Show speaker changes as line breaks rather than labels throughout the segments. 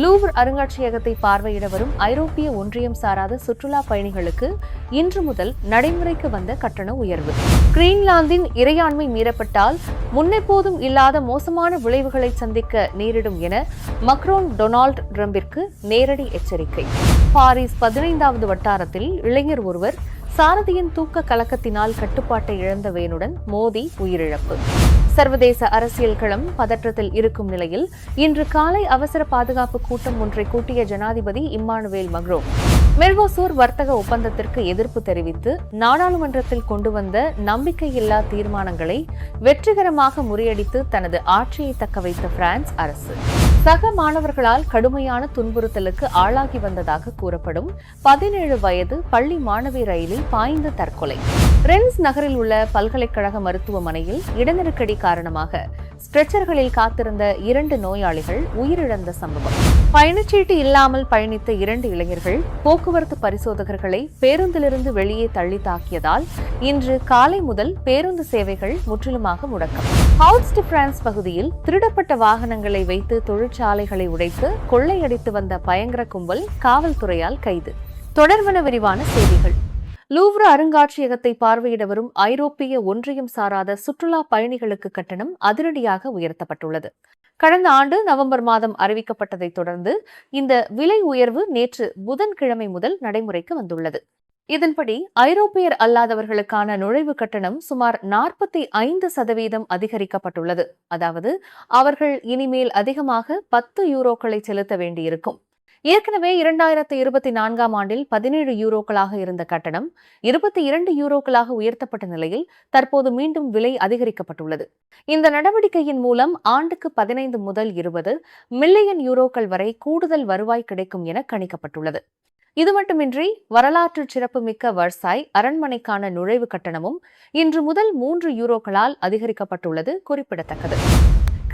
Louvre அருங்காட்சியகத்தை பார்வையிட வரும் ஐரோப்பிய ஒன்றியம் சாராத சுற்றுலா பயணிகளுக்கு இன்று முதல் நடைமுறைக்கு வந்த கட்டண உயர்வு. கிரீன்லாந்தின் இறையாண்மை மீறப்பட்டால் முன்னெப்போதும் இல்லாத மோசமான விளைவுகளை சந்திக்க நேரிடும் என மக்ரோன் டொனால்ட் ட்ரம்பிற்கு நேரடி எச்சரிக்கை. பாரிஸ் பதினைந்தாவது வட்டாரத்தில் இளைஞர் ஒருவர் சாரதியின் தூக்க கலக்கத்தினால் கட்டுப்பாட்டை இழந்த வேனுடன் மோதி உயிரிழப்பு. சர்வதேச அரசியல் களம் பதற்றத்தில் இருக்கும் நிலையில் இன்று காலை அவசர பாதுகாப்பு கூட்டம் ஒன்றை கூட்டிய ஜனாதிபதி இம்மானுவேல் மக்ரோ. மெர்வோசூர் வர்த்தக ஒப்பந்தத்திற்கு எதிர்ப்பு தெரிவித்து நாடாளுமன்றத்தில் கொண்டு வந்த நம்பிக்கையில்லா தீர்மானங்களை வெற்றிகரமாக முறியடித்து தனது ஆட்சியை தக்க வைத்த பிரான்ஸ் அரசு. சக மாணவர்களால் கடுமையான துன்புறுத்தலுக்கு ஆளாகி வந்ததாக கூறப்படும் பதினேழு வயது பள்ளி மாணவி ரயிலில் பாய்ந்து தற்கொலை. ரென்ஸ் நகரில் உள்ள பல்கலைக்கழக மருத்துவமனையில் இடநெருக்கடி காரணமாக ஸ்ட்ரெச்சர்களில் காத்திருந்த இரண்டு நோயாளிகள் உயிரிழந்த சம்பவம். பயணச்சீட்டு இல்லாமல் பயணித்த இரண்டு இளைஞர்கள் போக்குவரத்து பரிசோதகர்களை பேருந்திலிருந்து வெளியே தள்ளி தாக்கியதால் இன்று காலை முதல் பேருந்து சேவைகள் முற்றிலுமாக முடக்கம். ஹவுஸ் டு பிரான்ஸ் பகுதியில் திருடப்பட்ட வாகனங்களை வைத்து தொழிற்சாலைகளை உடைத்து கொள்ளையடித்து வந்த பயங்கர கும்பல் காவல்துறையால் கைது. தொடர்வன விரிவான செய்திகள். லூவ்ர அருங்காட்சியகத்தை பார்வையிட வரும் ஐரோப்பிய ஒன்றியம் சாராத சுற்றுலா பயணிகளுக்கு கட்டணம் அதிரடியாக உயர்த்தப்பட்டுள்ளது. கடந்த ஆண்டு நவம்பர் மாதம் அறிவிக்கப்பட்டதைத் தொடர்ந்து இந்த விலை உயர்வு நேற்று புதன்கிழமை முதல் நடைமுறைக்கு வந்துள்ளது. இதன்படி ஐரோப்பியர் அல்லாதவர்களுக்கான நுழைவு கட்டணம் சுமார் நாற்பத்தி ஐந்து சதவீதம் அதிகரிக்கப்பட்டுள்ளது. அதாவது அவர்கள் இனிமேல் அதிகமாக பத்து யூரோக்களை செலுத்த வேண்டியிருக்கும். ஏற்கனவே இரண்டாயிரத்து இருபத்தி நான்காம் ஆண்டில் பதினேழு யூரோக்களாக இருந்த கட்டணம் இருபத்தி இரண்டு யூரோக்களாக உயர்த்தப்பட்ட நிலையில் தற்போது மீண்டும் விலை அதிகரிக்கப்பட்டுள்ளது. இந்த நடவடிக்கையின் மூலம் ஆண்டுக்கு பதினைந்து முதல் இருபது மில்லியன் யூரோக்கள் வரை கூடுதல் வருவாய் கிடைக்கும் என கணிக்கப்பட்டுள்ளது. இது மட்டுமின்றி வரலாற்று சிறப்புமிக்க வர்சாய் அரண்மனைக்கான நுழைவு கட்டணமும் இன்று முதல் மூன்று யூரோக்களால் அதிகரிக்கப்பட்டுள்ளது குறிப்பிடத்தக்கது.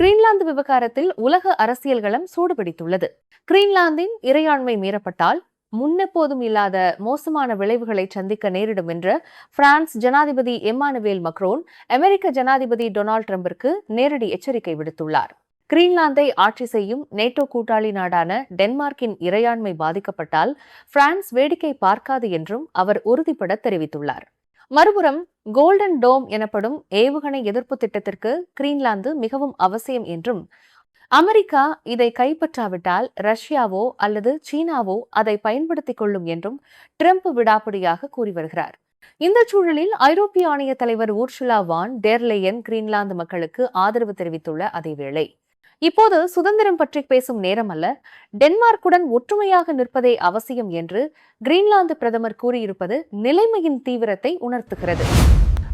கிரீன்லாந்து விவகாரத்தில் உலக அரசியல்களம் சூடுபிடித்துள்ளது. கிரீன்லாந்தின் இறையாண்மை மீறப்பட்டால் முன்னெப்போதும் இல்லாத மோசமான விளைவுகளை சந்திக்க நேரிடும் என்ற பிரான்ஸ் ஜனாதிபதி எம்மானுவேல் மக்ரோன் அமெரிக்க ஜனாதிபதி டொனால்ட் ட்ரம்பிற்கு நேரடி எச்சரிக்கை விடுத்துள்ளார். கிரீன்லாந்தை ஆட்சி செய்யும் நேட்டோ கூட்டாளி நாடான டென்மார்க்கின் இறையாண்மை பாதிக்கப்பட்டால் பிரான்ஸ் வேடிக்கை பார்க்காது என்றும் அவர் உறுதிபட தெரிவித்துள்ளார். மறுபுறம் கோல்டன் டோம் எனப்படும் ஏவுகணை எதிர்ப்பு திட்டத்திற்கு கிரீன்லாந்து மிகவும் அவசியம் என்றும் அமெரிக்கா இதை கைப்பற்றாவிட்டால் ரஷ்யாவோ அல்லது சீனாவோ அதை பயன்படுத்திக் கொள்ளும் என்றும் ட்ரம்ப் விடாப்பிடியாக கூறி வருகிறார். இந்த சூழலில் ஐரோப்பிய ஆணைய தலைவர் ஊர்ஷுலா வான் டேர்லேயன் கிரீன்லாந்து மக்களுக்கு ஆதரவு தெரிவித்துள்ள அதேவேளை இப்போது சுதந்திரம் பற்றி பேசும் நேரம் அல்ல டென்மார்க்குடன் ஒற்றுமையாக நிற்பதே அவசியம் என்று கிரீன்லாந்து பிரதமர் கூறியிருப்பது நிலைமையின் தீவிரத்தை உணர்த்துகிறது.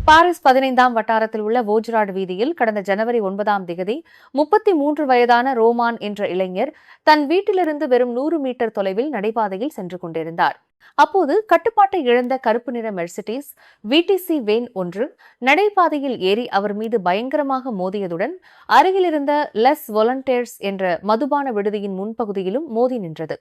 பாரிஸ் பதினைந்தாம் வட்டாரத்தில் உள்ள வோஜ்ராட் வீதியில் கடந்த ஜனவரி ஒன்பதாம் திகதி முப்பத்தி மூன்று வயதான ரோமான் என்ற இளைஞர் தன் வீட்டிலிருந்து வெறும் நூறு மீட்டர் தொலைவில் நடைபாதையில் சென்று கொண்டிருந்தார். அப்போது கட்டுப்பாட்டை இழந்த கருப்பு நிற மெர்சிடிஸ் விடிசி வேன் ஒன்று நடைபாதையில் ஏறி அவர் மீது பயங்கரமாக மோதியதுடன் அருகிலிருந்த லெஸ் வொலண்டியர்ஸ் என்ற மதுபான விடுதியின் முன்பகுதியிலும் மோதி நின்றது.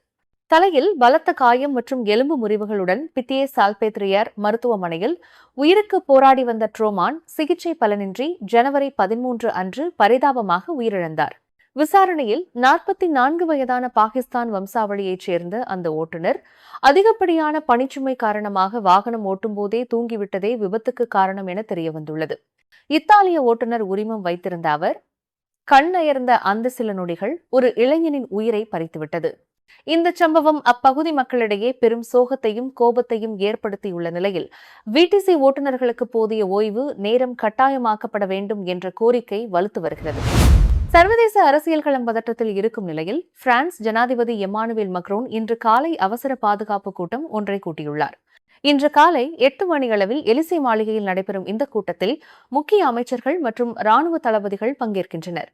தலையில் பலத்த காயம் மற்றும் எலும்பு முறிவுகளுடன் பித்தியே சால்பேத்ரியார் மருத்துவமனையில் உயிருக்கு போராடி வந்த ட்ரோமான் சிகிச்சை பலனின்றி ஜனவரி பதிமூன்று அன்று பரிதாபமாக உயிரிழந்தார். விசாரணையில் நாற்பத்தி நான்கு வயதான பாகிஸ்தான் வம்சாவளியைச் சேர்ந்த அந்த ஓட்டுநர் அதிகப்படியான பணிச்சுமை காரணமாக வாகனம் ஓட்டும்போதே தூங்கிவிட்டதே விபத்துக்கு காரணம் என தெரியவந்துள்ளது. இத்தாலிய ஓட்டுநர் உரிமம் வைத்திருந்த அவர் கண்ணயர்ந்த அந்த சில நொடிகள் ஒரு இளைஞனின் உயிரை பறித்துவிட்டது. இந்த சம்பவம் அப்பகுதி மக்களிடையே பெரும் சோகத்தையும் கோபத்தையும் ஏற்படுத்தியுள்ள நிலையில் விடிசி ஓட்டுநர்களுக்கு போதிய ஓய்வு நேரம் கட்டாயமாக்கப்பட வேண்டும் என்ற கோரிக்கை வலுத்து வருகிறது. சர்வதேச அரசியல் களம் பதற்றத்தில் இருக்கும் நிலையில் பிரான்ஸ் ஜனாதிபதி எம்மானுவேல் மக்ரோன் இன்று காலை அவசர பாதுகாப்பு கூட்டம் ஒன்றை கூட்டியுள்ளார். இன்று காலை எட்டு மணியளவில் எலிசை மாளிகையில் நடைபெறும் இந்த கூட்டத்தில் முக்கிய அமைச்சர்கள் மற்றும் ராணுவ தளபதிகள் பங்கேற்கின்றனர்.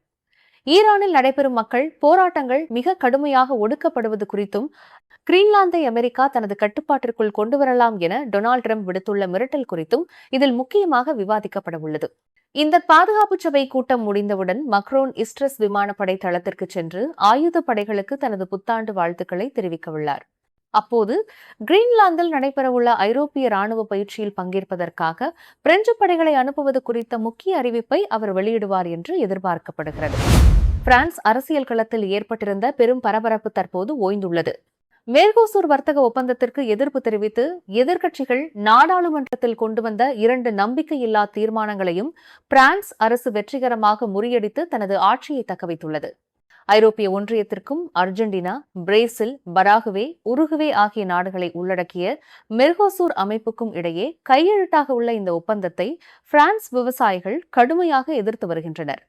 ஈரானில் நடைபெறும் மக்கள் போராட்டங்கள் மிக கடுமையாக ஒடுக்கப்படுவது குறித்தும் கிரீன்லாந்தை அமெரிக்கா தனது கட்டுப்பாட்டிற்குள் கொண்டு வரலாம் என டொனால்டு ட்ரம்ப் விடுத்துள்ள மிரட்டல் குறித்தும் இதில் முக்கியமாக விவாதிக்கப்பட உள்ளது. இந்த பாதுகாப்பு சபை கூட்டம் முடிந்தவுடன் மக்ரோன் இஸ்ட்ரஸ் விமானப்படை தளத்திற்கு சென்று ஆயுத படைகளுக்கு தனது புத்தாண்டு வாழ்த்துக்களை தெரிவிக்கவுள்ளார் அப்போது கிரீன்லாந்தில் நடைபெறவுள்ள ஐரோப்பிய ராணுவ பயிற்சியில் பங்கேற்பதற்காக பிரெஞ்சு படைகளை அனுப்புவது குறித்த முக்கிய அறிவிப்பை அவர் வெளியிடுவார் என்று எதிர்பார்க்கப்படுகிறது. பிரான்ஸ் அரசியல் களத்தில் ஏற்பட்டிருந்த பெரும் பரபரப்பு தற்போது ஓய்ந்துள்ளது. மேற்கோசூர் வர்த்தக ஒப்பந்தத்திற்கு எதிர்ப்பு தெரிவித்து எதிர்க்கட்சிகள் நாடாளுமன்றத்தில் கொண்டு வந்த இரண்டு நம்பிக்கையில்லா தீர்மானங்களையும் பிரான்ஸ் அரசு வெற்றிகரமாக முறியடித்து தனது ஆட்சியை தக்கவைத்துள்ளது. ஐரோப்பிய ஒன்றியத்திற்கும் அர்ஜென்டினா பிரேசில் பராகுவே உருகுவே ஆகிய நாடுகளை உள்ளடக்கிய மெர்கோசூர் அமைப்புக்கும் இடையே கையெழுத்தாக உள்ள இந்த ஒப்பந்தத்தை பிரான்ஸ் விவசாயிகள் கடுமையாக எதிர்த்து வருகின்றனர்.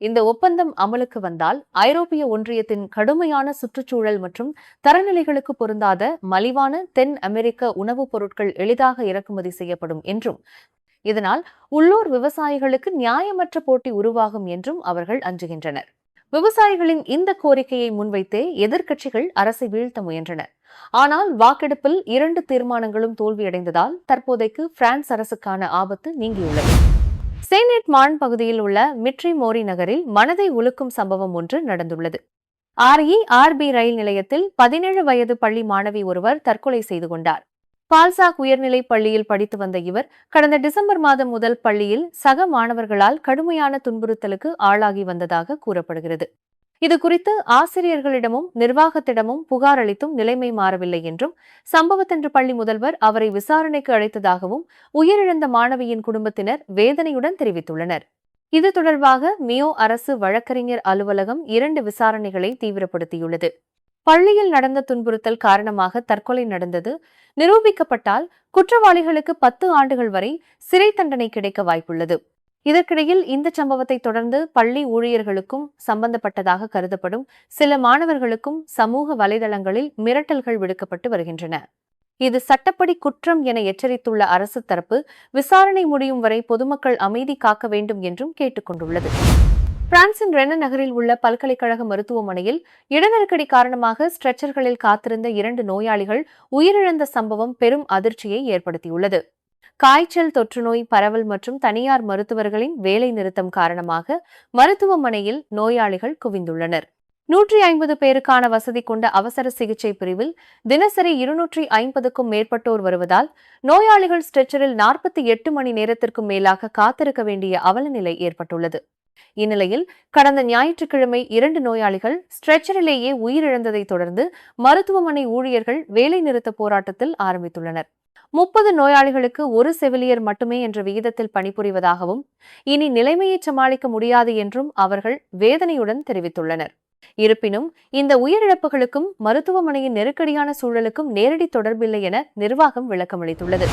இந்த ஒப்பந்தம் அமலுக்கு வந்தால் ஐரோப்பிய ஒன்றியத்தின் கடுமையான சுற்றுச்சூழல் மற்றும் தரநிலைகளுக்கு பொருந்தாத மலிவான தென் அமெரிக்க உணவுப் பொருட்கள் எளிதாக இறக்குமதி செய்யப்படும் என்றும் இதனால் உள்ளூர் விவசாயிகளுக்கு நியாயமற்ற போட்டி உருவாகும் என்றும் அவர்கள் அஞ்சுகின்றனர். விவசாயிகளின் இந்த கோரிக்கையை முன்வைத்தே எதிர்க்கட்சிகள் அரசை வீழ்த்த முயன்றன. ஆனால் வாக்கெடுப்பில் இரண்டு தீர்மானங்களும் தோல்வியடைந்ததால் தற்போதைக்கு பிரான்ஸ் அரசுக்கான ஆபத்து நீங்கியுள்ளது. சேனேட் மான் பகுதியில் உள்ள மிட்ரி மோரி நகரில் மனதை உலுக்கும் சம்பவம் ஒன்று நடந்துள்ளது. ஆர்இ ஆர்பி ரயில் நிலையத்தில் பதினேழு வயது பள்ளி மாணவி ஒருவர் தற்கொலை செய்து கொண்டார். பால்சாக் உயர்நிலைப் பள்ளியில் படித்து வந்த இவர் கடந்த டிசம்பர் மாதம் முதல் பள்ளியில் சக மாணவர்களால் கடுமையான துன்புறுத்தலுக்கு ஆளாகி வந்ததாக கூறப்படுகிறது. இது குறித்து ஆசிரியர்களிடமும் நிர்வாகத்திடமும் புகார் அளித்தும் நிலைமை மாறவில்லை என்றும் சம்பவத்தன்று பள்ளி முதல்வர் அவரை விசாரணைக்கு அழைத்ததாகவும் உயிரிழந்த மாணவியின் குடும்பத்தினர் வேதனையுடன் தெரிவித்துள்ளனர். இது தொடர்பாக மியோ அரசு வழக்கறிஞர் அலுவலகம் இரண்டு விசாரணைகளை தீவிரப்படுத்தியுள்ளது. பள்ளியில் நடந்த துன்புறுத்தல் காரணமாக தற்கொலை நடந்தது. நிரூபிக்கப்பட்டால் குற்றவாளிகளுக்கு பத்து ஆண்டுகள் வரை சிறை தண்டனை கிடைக்க வாய்ப்புள்ளது. இதற்கிடையில் இந்த சம்பவத்தை தொடர்ந்து பள்ளி ஊழியர்களுக்கும் சம்பந்தப்பட்டதாக கருதப்படும் சில மாணவர்களுக்கும் சமூக வலைதளங்களில் மிரட்டல்கள் விடுக்கப்பட்டு வருகின்றன. இது சட்டப்படி குற்றம் என எச்சரித்துள்ள அரசு தரப்பு விசாரணை முடியும் வரை பொதுமக்கள் அமைதி காக்க வேண்டும் என்றும் கேட்டுக்கொண்டுள்ளது. பிரான்சின் ரென நகரில் உள்ள பல்கலைக்கழக மருத்துவமனையில் இடநெருக்கடி காரணமாக ஸ்ட்ரெச்சர்களில் காத்திருந்த இரண்டு நோயாளிகள் உயிரிழந்த சம்பவம் பெரும் அதிர்ச்சியை ஏற்படுத்தியுள்ளது. காய்ச்சல் தொற்றுநோய் பரவல் மற்றும் தனியார் மருத்துவர்களின் வேலை நிறுத்தம் காரணமாக மருத்துவமனையில் நோயாளிகள் குவிந்துள்ளனர். நூற்றி ஐம்பது பேருக்கான வசதி கொண்ட அவசர சிகிச்சை பிரிவில் தினசரி இருநூற்றி ஐம்பதுக்கும் மேற்பட்டோர் வருவதால் நோயாளிகள் ஸ்ட்ரெச்சரில் நாற்பத்தி எட்டு மணி நேரத்திற்கும் மேலாக காத்திருக்க வேண்டிய அவலநிலை ஏற்பட்டுள்ளது. இந்நிலையில் கடந்த ஞாயிற்றுக்கிழமை இரண்டு நோயாளிகள் ஸ்ட்ரெச்சரிலேயே உயிரிழந்ததைத் தொடர்ந்து மருத்துவமனை ஊழியர்கள் வேலை நிறுத்த போராட்டத்தில் ஆரம்பித்துள்ளனர். முப்பது நோயாளிகளுக்கு ஒரு செவிலியர் மட்டுமே என்ற விகிதத்தில் பணிபுரிவதாகவும் இனி நிலைமையை சமாளிக்க முடியாது என்றும் அவர்கள் வேதனையுடன் தெரிவித்துள்ளனர். இருப்பினும் இந்த உயிரிழப்புகளுக்கும் மருத்துவமனையின் நெருக்கடியான சூழலுக்கும் நேரடி தொடர்பில்லை என நிர்வாகம் விளக்கமளித்துள்ளது.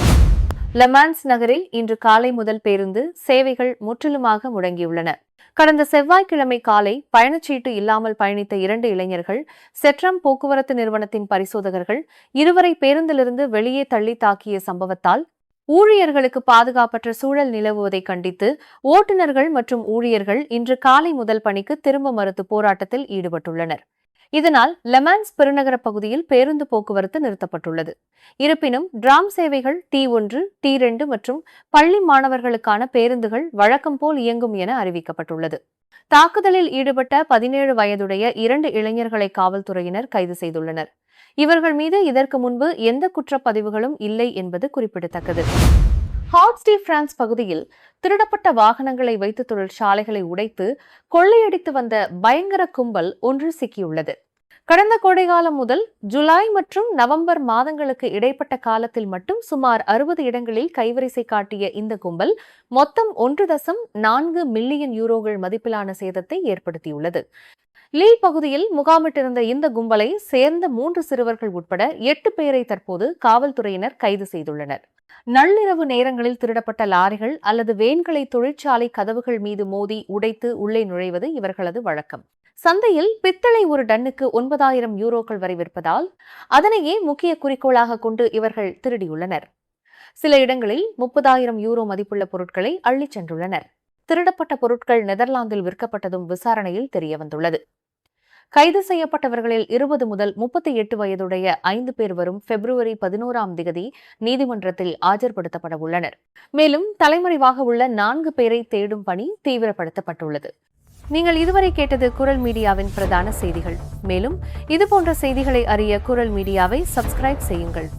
லெமான்ஸ் நகரில் இன்று காலை முதல் பேருந்து சேவைகள் முற்றிலுமாக முடங்கியுள்ளன. கடந்த செவ்வாய்க்கிழமை காலை பயணச்சீட்டு இல்லாமல் பயணித்த இரண்டு இளைஞர்கள் செட்ரம் போக்குவரத்து நிறுவனத்தின் பரிசோதகர்கள் இருவரை பேருந்திலிருந்து வெளியே தள்ளி தாக்கிய சம்பவத்தால் ஊழியர்களுக்கு பாதுகாப்பற்ற சூழல் நிலவுவதை கண்டித்து ஓட்டுநர்கள் மற்றும் ஊழியர்கள் இன்று காலை முதல் பணிக்கு திரும்ப மறுத்து போராட்டத்தில் ஈடுபட்டுள்ளனர். இதனால் லெமான்ஸ் பெருநகர பகுதியில் பேருந்து போக்குவரத்து நிறுத்தப்பட்டுள்ளது. இருப்பினும் டிராம் சேவைகள் டி ஒன்று டி இரண்டு மற்றும் பள்ளி மாணவர்களுக்கான பேருந்துகள் வழக்கம் போல் இயங்கும் என அறிவிக்கப்பட்டுள்ளது. தாக்குதலில் ஈடுபட்ட பதினேழு வயதுடைய இரண்டு இளைஞர்களை காவல்துறையினர் கைது செய்துள்ளனர். இவர்கள் மீது இதற்கு முன்பு எந்த குற்றப்பதிவுகளும் இல்லை என்பது குறிப்பிடத்தக்கது. ஹாட்ஸ்டே பிரான்ஸ் பகுதியில் திருடப்பட்ட வாகனங்களை வைத்து தொழிற்சாலைகளை உடைத்து கொள்ளையடித்து வந்த பயங்கர கும்பல் ஒன்று சிக்கியுள்ளது. கடந்த கோடைகாலம் முதல் ஜூலை மற்றும் நவம்பர் மாதங்களுக்கு இடைப்பட்ட காலத்தில் மட்டும் சுமார் அறுபது இடங்களில் கைவரிசை காட்டிய இந்த கும்பல் மொத்தம் ஒன்று தசம் நான்கு மில்லியன் யூரோகள் மதிப்பிலான சேதத்தை ஏற்படுத்தியுள்ளது. லீல் பகுதியில் முகாமிட்டிருந்த இந்த கும்பலை சேர்ந்த மூன்று சிறுவர்கள் உட்பட எட்டு பேரை தற்போது காவல்துறையினர் கைது செய்துள்ளனர். நள்ளிரவு நேரங்களில் திருடப்பட்ட லாரிகள் அல்லது வேன்களை தொழிற்சாலை கதவுகள் மீது மோதி உடைத்து உள்ளே நுழைவது இவர்களது வழக்கம். சந்தையில் பித்தளை ஒரு டன்னுக்கு ஒன்பதாயிரம் யூரோக்கள் வரை விற்பதால் அதனையே முக்கிய குறிக்கோளாக கொண்டு இவர்கள் திருடியுள்ளனர். சில இடங்களில் முப்பதாயிரம் யூரோ மதிப்புள்ள பொருட்களை அள்ளிச் சென்றுள்ளனர். திருடப்பட்ட பொருட்கள் நெதர்லாந்தில் விற்கப்பட்டதும் விசாரணையில் தெரியவந்துள்ளது. கைது செய்யப்பட்டவர்களில் இருபது முதல் முப்பத்தி எட்டு வயதுடைய ஐந்து பேர் வரும் பிப்ரவரி பதினோராம் திகதி நீதிமன்றத்தில் ஆஜர்படுத்தப்பட உள்ளனர். மேலும் தலைமறைவாக உள்ள நான்கு பேரை தேடும் பணி தீவிரப்படுத்தப்பட்டுள்ளது. நீங்கள் இதுவரை கேட்டது குரல் மீடியாவின் பிரதான செய்திகள். மேலும் இதுபோன்ற செய்திகளை அறிய குரல் மீடியாவை சப்ஸ்கிரைப் செய்யுங்கள்.